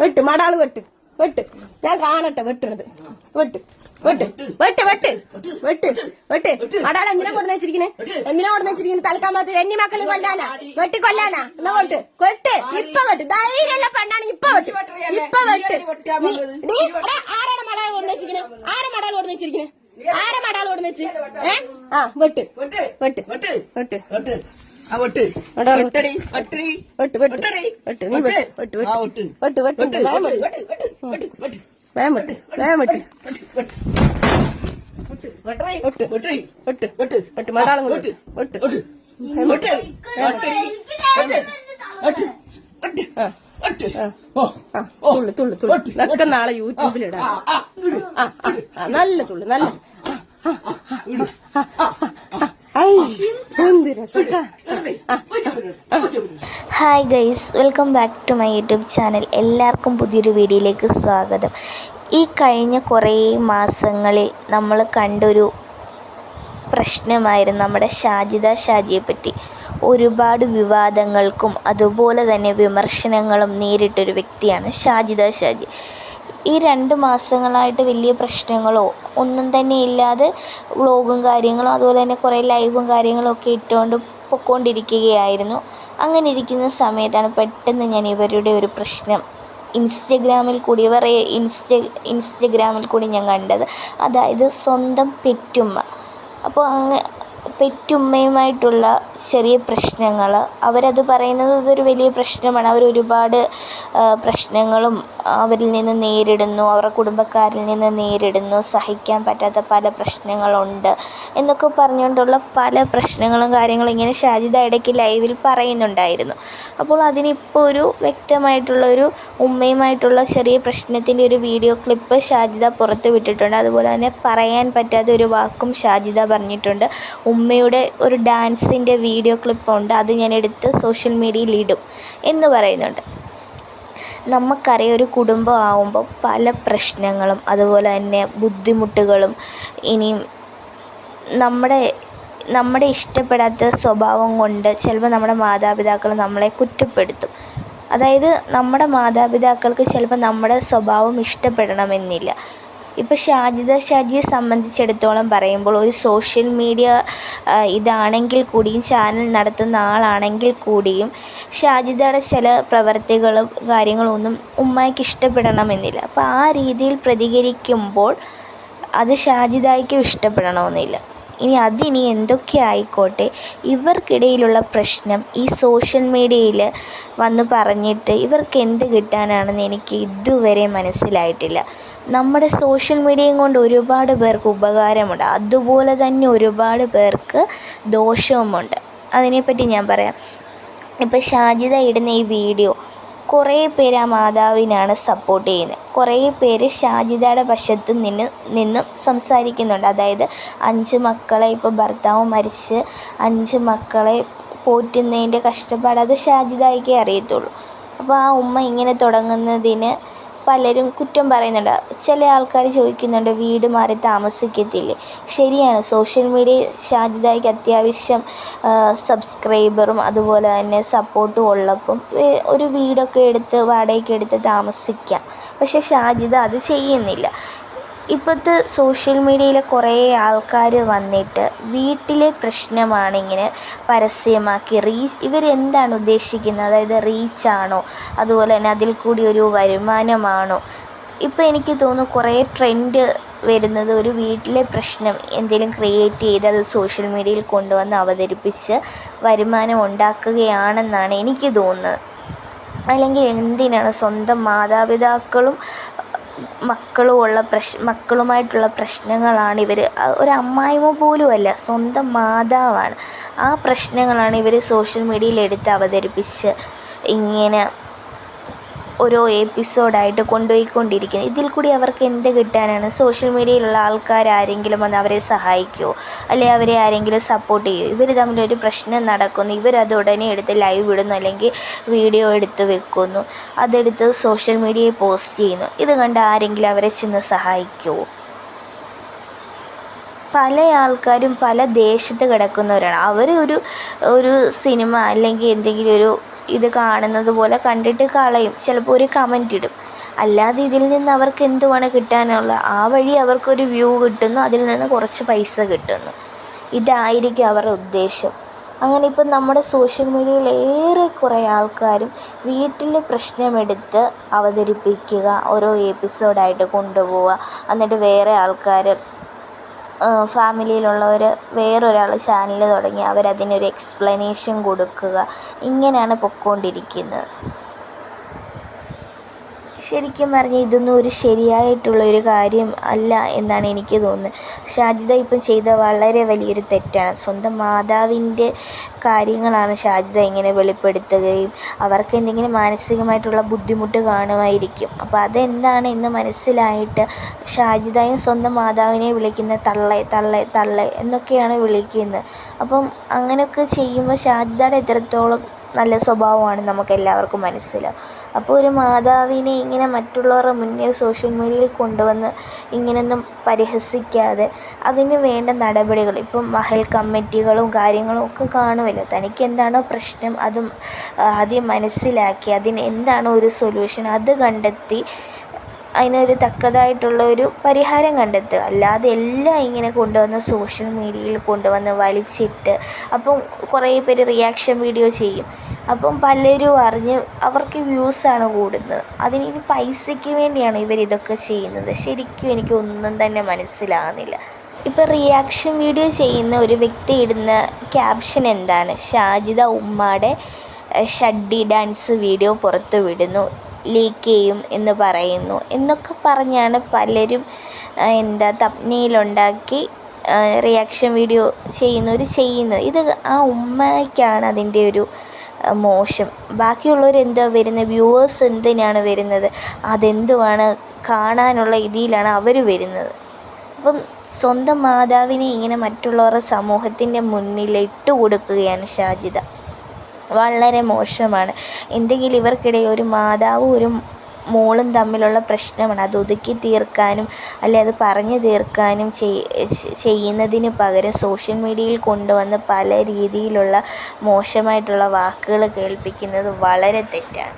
വെട്ട്. മടാൾ വെട്ട്. വെട്ട്. ഞാൻ കാണട്ടെ വെട്ടണത്. വെട്ട്. വെട്ട്. വെട്ട് വെട്ട്. വെട്ട്. വെട്ട്. മടാൾ എന്തിനാ കൊടുന്ന് വെച്ചിരിക്കണേ? എന്തിനാ കൊടുന്ന് വെച്ചിരിക്കണേ? പാത്ത് എന്നി മക്കൾ കൊല്ലാനാ? വെട്ടി കൊല്ലാനാ? എന്നാ വെട്ട് വെട്ട്. ഇപ്പൊ വെട്ട്. ധൈര്യമുള്ള പെണ്ണാണ് ഇപ്പൊ വെട്ട്. ഇപ്പൊ വെട്ട്. നീ- ആരാണ് മടാൾ കൊടുന്ന് വെച്ചിരിക്കണേ? ആരാ മടാൾ കൊടുന്ന് വെച്ചിരിക്കണേ? ആരാ മടാൾ കൊടുന്ന് വെച്ച് ഏ? ആ വെട്ട്. വെട്ട്. വെട്ട്. വെട്ട്. തുള്ളു തുള്ളു തുള്ളു ഇതൊക്കെ നാളെ യൂട്യൂബിലിടാം നല്ല തുള്ളു നല്ല hi guys welcome back to my YouTube channel എല്ലാവർക്കും പുതിയൊരു വീഡിയോയിലേക്ക് സ്വാഗതം. ഈ കഴിഞ്ഞ കുറേ മാസങ്ങളിൽ നമ്മൾ കണ്ടൊരു പ്രശ്നമായിരുന്നു നമ്മുടെ ഷാജിദ ഷാജിയെ പറ്റി ഒരുപാട് വിവാദങ്ങൾക്കും അതുപോലെ തന്നെ വിമർശനങ്ങളും നേരിട്ടൊരു വ്യക്തിയാണ് ഷാജിദ ഷാജി. ഈ രണ്ട് മാസങ്ങളായിട്ട് വലിയ പ്രശ്നങ്ങളോ ഒന്നും തന്നെ ഇല്ലാതെ വ്ളോഗും കാര്യങ്ങളും അതുപോലെ തന്നെ കുറേ ലൈവും കാര്യങ്ങളും ഒക്കെ ഇട്ടുകൊണ്ട് പൊക്കോണ്ടിരിക്കുകയായിരുന്നു. അങ്ങനെ ഇരിക്കുന്ന സമയത്താണ് പെട്ടെന്ന് ഞാൻ ഇവരുടെ ഒരു പ്രശ്നം. ഇൻസ്റ്റഗ്രാമിൽ കൂടി ഇവർ ഇൻസ്റ്റ ഇൻസ്റ്റഗ്രാമിൽ കൂടി ഞാൻ കണ്ടത്. അതായത് സ്വന്തം പെറ്റുമ്മ. അപ്പോൾ അങ്ങ് പെറ്റുമ്മയുമായിട്ടുള്ള ചെറിയ പ്രശ്നങ്ങൾ അവരത് പറയുന്നത് അതൊരു വലിയ പ്രശ്നമാണ്. അവരൊരുപാട് പ്രശ്നങ്ങളും അവരിൽ നിന്ന് നേരിടുന്നു അവരുടെ കുടുംബക്കാരിൽ നിന്ന് നേരിടുന്നു സഹിക്കാൻ പറ്റാത്ത പല പ്രശ്നങ്ങളുണ്ട് എന്നൊക്കെ പറഞ്ഞുകൊണ്ടുള്ള പല പ്രശ്നങ്ങളും കാര്യങ്ങളും ഇങ്ങനെ ഷാജിദ ഇടയ്ക്ക് ലൈവിൽ പറയുന്നുണ്ടായിരുന്നു. അപ്പോൾ അതിനിപ്പോൾ ഒരു വ്യക്തമായിട്ടുള്ള ഒരു ഉമ്മയുമായിട്ടുള്ള ചെറിയ പ്രശ്നത്തിന്റെ ഒരു വീഡിയോ ക്ലിപ്പ് ഷാജിദ പുറത്തുവിട്ടിട്ടുണ്ട് അതുപോലെ തന്നെ പറയാൻ പറ്റാത്ത ഒരു വാക്കും ഷാജിദ പറഞ്ഞിട്ടുണ്ട്. ഉമ്മയുടെ ഒരു ഡാൻസിന്റെ വീഡിയോ ക്ലിപ്പുണ്ട് അത് ഞാൻ എടുത്ത് സോഷ്യൽ മീഡിയയിൽ ഇടും എന്ന് പറയുന്നുണ്ട്. നമുക്കറിയാം ഒരു കുടുംബം ആവുമ്പോൾ പല പ്രശ്നങ്ങളും അതുപോലെ തന്നെ ബുദ്ധിമുട്ടുകളും ഇനിയും നമ്മുടെ നമ്മുടെ ഇഷ്ടപ്പെടാത്ത സ്വഭാവം കൊണ്ട് ചിലപ്പോൾ നമ്മുടെ മാതാപിതാക്കൾ നമ്മളെ കുറ്റപ്പെടുത്തും. അതായത് നമ്മുടെ മാതാപിതാക്കൾക്ക് ചിലപ്പോൾ നമ്മുടെ സ്വഭാവം ഇഷ്ടപ്പെടണമെന്നില്ല. ഇപ്പോൾ ഷാജിദ ഷാജിയെ സംബന്ധിച്ചിടത്തോളം പറയുമ്പോൾ ഒരു സോഷ്യൽ മീഡിയ ഇതാണെങ്കിൽ കൂടിയും ചാനൽ നടത്തുന്ന ആളാണെങ്കിൽ കൂടിയും ഷാജിദയുടെ ചില പ്രവർത്തികളും കാര്യങ്ങളൊന്നും ഉമ്മയ്ക്ക് ഇഷ്ടപ്പെടണമെന്നില്ല. അപ്പോൾ ആ രീതിയിൽ പ്രതികരിക്കുമ്പോൾ അത് ഷാജിദായിക്കും ഇഷ്ടപ്പെടണമെന്നില്ല. ഇനി അതിനി എന്തൊക്കെ ആയിക്കോട്ടെ ഇവർക്കിടയിലുള്ള പ്രശ്നം ഈ സോഷ്യൽ മീഡിയയിൽ വന്ന് പറഞ്ഞിട്ട് ഇവർക്ക് എന്ത് കിട്ടാനാണെന്ന് എനിക്ക് ഇതുവരെ മനസ്സിലായിട്ടില്ല. നമ്മുടെ സോഷ്യൽ മീഡിയയും കൊണ്ട് ഒരുപാട് പേർക്ക് ഉപകാരമുണ്ട്. അതുപോലെ തന്നെ ഒരുപാട് പേർക്ക് ദോഷവുമുണ്ട്. അതിനെപ്പറ്റി ഞാൻ പറയാം. ഇപ്പോൾ ഷാജിദ ഇടുന്ന ഈ വീഡിയോ കുറേ പേര് ആ മാതാവിനാണ് സപ്പോർട്ട് ചെയ്യുന്നത്. കുറേ പേര് ഷാജിദയുടെ വശത്ത് നിന്ന് നിന്നും സംസാരിക്കുന്നുണ്ട്. അതായത് അഞ്ച് മക്കളെ ഇപ്പോൾ ഭർത്താവ് മരിച്ച് അഞ്ച് മക്കളെ പോറ്റുന്നതിന്റെ കഷ്ടപ്പാട് അത് ഷാജിദായിക്കേ അറിയത്തുള്ളൂ. അപ്പോൾ ആ ഉമ്മ ഇങ്ങനെ തുടങ്ങുന്നതിന് പലരും കുറ്റം പറയുന്നുണ്ട്. ചില ആൾക്കാർ ചോദിക്കുന്നുണ്ട് വീട് മാറി താമസിക്കത്തില്ലേ? ശരിയാണ്. സോഷ്യൽ മീഡിയ ഷാജിദായ്ക്ക് അത്യാവശ്യം സബ്സ്ക്രൈബറും അതുപോലെ തന്നെ സപ്പോർട്ടും ഉള്ളപ്പം ഒരു വീടൊക്കെ എടുത്ത് വാടകയ്ക്ക് എടുത്ത് താമസിക്കാം. പക്ഷേ ഷാജിദ അത് ചെയ്യുന്നില്ല. ഇപ്പോഴത്തെ സോഷ്യൽ മീഡിയയിലെ കുറേ ആൾക്കാർ വന്നിട്ട് വീട്ടിലെ പ്രശ്നമാണിങ്ങനെ പരസ്യമാക്കി. റീച്ച് ഇവരെന്താണ് ഉദ്ദേശിക്കുന്നത്? അതായത് റീച്ചാണോ അതുപോലെ തന്നെ അതിൽ കൂടി ഒരു വരുമാനമാണോ? ഇപ്പോൾ എനിക്ക് തോന്നുന്നു കുറേ ട്രെൻഡ് വരുന്നത് ഒരു വീട്ടിലെ പ്രശ്നം എന്തെങ്കിലും ക്രിയേറ്റ് ചെയ്ത് അത് സോഷ്യൽ മീഡിയയിൽ കൊണ്ടുവന്ന് അവതരിപ്പിച്ച് വരുമാനം ഉണ്ടാക്കുകയാണെന്നാണ് എനിക്ക് തോന്നുന്നത്. അല്ലെങ്കിൽ എന്തിനാണ് സ്വന്തം മാതാപിതാക്കളും മക്കളും ഉള്ള പ്രശ് മക്കളുമായിട്ടുള്ള പ്രശ്നങ്ങളാണ് ഇവർ ഒരു അമ്മായിമ്മ പോലുമല്ല സ്വന്തം മാതാവാണ്. ആ പ്രശ്നങ്ങളാണ് ഇവർ സോഷ്യൽ മീഡിയയിൽ എടുത്ത് അവതരിപ്പിച്ച് ഇങ്ങനെ ഓരോ എപ്പിസോഡായിട്ട് കൊണ്ടുപോയിക്കൊണ്ടിരിക്കുന്നത് ഇതിൽ കൂടി അവർക്ക് എന്ത് കിട്ടാനാണ്? സോഷ്യൽ മീഡിയയിലുള്ള ആൾക്കാർ ആരെങ്കിലും വന്ന് അവരെ സഹായിക്കുമോ അല്ലെങ്കിൽ അവരെ ആരെങ്കിലും സപ്പോർട്ട് ചെയ്യുമോ ഇവർ തമ്മിലൊരു പ്രശ്നം നടക്കുന്നു. ഇവരത് ഉടനെ എടുത്ത് ലൈവ് ഇടുന്നു അല്ലെങ്കിൽ വീഡിയോ എടുത്ത് വെക്കുന്നു. അതെടുത്ത് സോഷ്യൽ മീഡിയയിൽ പോസ്റ്റ് ചെയ്യുന്നു. ഇത് കണ്ട് ആരെങ്കിലും അവരെ ചെന്ന് സഹായിക്കുമോ പല ആൾക്കാരും പല ദേശത്ത് കിടക്കുന്നവരാണ്. അവർ ഒരു ഒരു സിനിമ അല്ലെങ്കിൽ എന്തെങ്കിലും ഒരു ഇത് കാണുന്നത് പോലെ കണ്ടിട്ട് കളയും. ചിലപ്പോൾ ഒരു കമന്റ് ഇടും. അല്ലാതെ ഇതിൽ നിന്ന് അവർക്ക് എന്തുവാണ് കിട്ടാനുള്ള? ആ വഴി അവർക്കൊരു വ്യൂ കിട്ടുന്നു. അതിൽ നിന്ന് കുറച്ച് പൈസ കിട്ടുന്നു. ഇതായിരിക്കും അവരുടെ ഉദ്ദേശം. അങ്ങനെ ഇപ്പം നമ്മുടെ സോഷ്യൽ മീഡിയയിൽ ഏറെ കുറേ ആൾക്കാരും വീട്ടിൽ പ്രശ്നമെടുത്ത് അവതരിപ്പിക്കുക ഓരോ എപ്പിസോഡായിട്ട് കൊണ്ടുപോവുക എന്നിട്ട് വേറെ ആൾക്കാർ ഫാമിലിയിലുള്ളവർ വേറൊരാൾ ചാനൽ തുടങ്ങി അവരതിനൊരു എക്സ്പ്ലനേഷൻ കൊടുക്കുക. ഇങ്ങനെയാണ് പൊയ്ക്കൊണ്ടിരിക്കുന്നത് ശരിക്കും പറഞ്ഞാൽ ഇതൊന്നും ഒരു ശരിയായിട്ടുള്ള ഒരു കാര്യം അല്ല എന്നാണ് എനിക്ക് തോന്നുന്നത്. ഷാജിദ ഇപ്പം ചെയ്ത വളരെ വലിയൊരു തെറ്റാണ്. സ്വന്തം മാതാവിന്റെ കാര്യങ്ങളാണ് ഷാജിദ ഇങ്ങനെ വെളിപ്പെടുത്തുകയും അവർക്ക് എന്തെങ്കിലും മാനസികമായിട്ടുള്ള ബുദ്ധിമുട്ട് കാണുമായിരിക്കും. അപ്പോൾ അതെന്താണ് എന്ന് മനസ്സിലായിട്ട് ഷാജിദയും സ്വന്തം മാതാവിനെ വിളിക്കുന്ന തള്ളെ തള്ളെ തള്ളെ എന്നൊക്കെയാണ് വിളിക്കുന്നത്. അപ്പം അങ്ങനെയൊക്കെ ചെയ്യുമ്പോൾ ഷാജിദയുടെ എത്രത്തോളം നല്ല സ്വഭാവമാണ് നമുക്ക് എല്ലാവർക്കും മനസ്സിലാവും. അപ്പോൾ ഒരു മാതാവിനെ ഇങ്ങനെ മറ്റുള്ളവരുടെ മുന്നിൽ സോഷ്യൽ മീഡിയയിൽ കൊണ്ടുവന്ന് ഇങ്ങനെയൊന്നും പരിഹസിക്കാതെ അതിന് വേണ്ട നടപടികൾ ഇപ്പം മഹൽ കമ്മിറ്റികളും കാര്യങ്ങളും ഒക്കെ കാണുമല്ലോ. തനിക്ക് എന്താണോ പ്രശ്നം അതും ആദ്യം മനസ്സിലാക്കി അതിന് എന്താണോ ഒരു സൊല്യൂഷൻ അത് കണ്ടെത്തി അതിനൊരു തക്കതായിട്ടുള്ള ഒരു പരിഹാരം കണ്ടെത്തുക. അല്ലാതെ എല്ലാം ഇങ്ങനെ കൊണ്ടുവന്ന് സോഷ്യൽ മീഡിയയിൽ കൊണ്ടുവന്ന് വലിച്ചിട്ട് അപ്പം കുറേ പേര് റിയാക്ഷൻ വീഡിയോ ചെയ്യും. അപ്പം പലരും അറിഞ്ഞ് അവർക്ക് വ്യൂസാണ് കൂടുന്നത്. അതിന് ഇത് പൈസയ്ക്ക് വേണ്ടിയാണ് ഇവരിതൊക്കെ ചെയ്യുന്നത്. ശരിക്കും എനിക്കൊന്നും തന്നെ മനസ്സിലാകുന്നില്ല ഇപ്പം റിയാക്ഷൻ വീഡിയോ ചെയ്യുന്ന ഒരു വ്യക്തി ഇടുന്ന ക്യാപ്ഷൻ എന്താണ്? ഷാജിദ ഉമ്മയുടെ ഷഡി ഡാൻസ് വീഡിയോ പുറത്തു വിടുന്നു ലീക്ക് ചെയ്യും എന്ന് പറയുന്നു എന്നൊക്കെ പറഞ്ഞാണ് പലരും എന്താ തപ്നയിലുണ്ടാക്കി റിയാക്ഷൻ വീഡിയോ ചെയ്യുന്നവർ ചെയ്യുന്നത്. ഇത് ആ ഉമ്മയ്ക്കാണ് അതിന്റെ ഒരു മോശം. ബാക്കിയുള്ളവർ എന്താ വരുന്നത്? വ്യൂവേഴ്സ് എന്തിനാണ് വരുന്നത്? അതെന്തുവാണ്? കാണാനുള്ള ഇതിലാണ് അവർ വരുന്നത്. അപ്പം സ്വന്തം മാതാവിനെ ഇങ്ങനെ മറ്റുള്ളവരുടെ സമൂഹത്തിന്റെ മുന്നിൽ ഇട്ട് കൊടുക്കുകയാണ് ഷാജിദ. വളരെ മോശമാണ്. എന്തെങ്കിലും ഇവർക്കിടയിൽ ഒരു മാതാവും ഒരു മോളും തമ്മിലുള്ള പ്രശ്നമാണ്. അത് ഒതുക്കി തീർക്കാനും അല്ലെ അത് പറഞ്ഞു തീർക്കാനും ചെയ്യുന്നതിന് പകരം സോഷ്യൽ മീഡിയയിൽ കൊണ്ടുവന്ന് പല രീതിയിലുള്ള മോശമായിട്ടുള്ള വാക്കുകൾ കേൾപ്പിക്കുന്നത് വളരെ തെറ്റാണ്.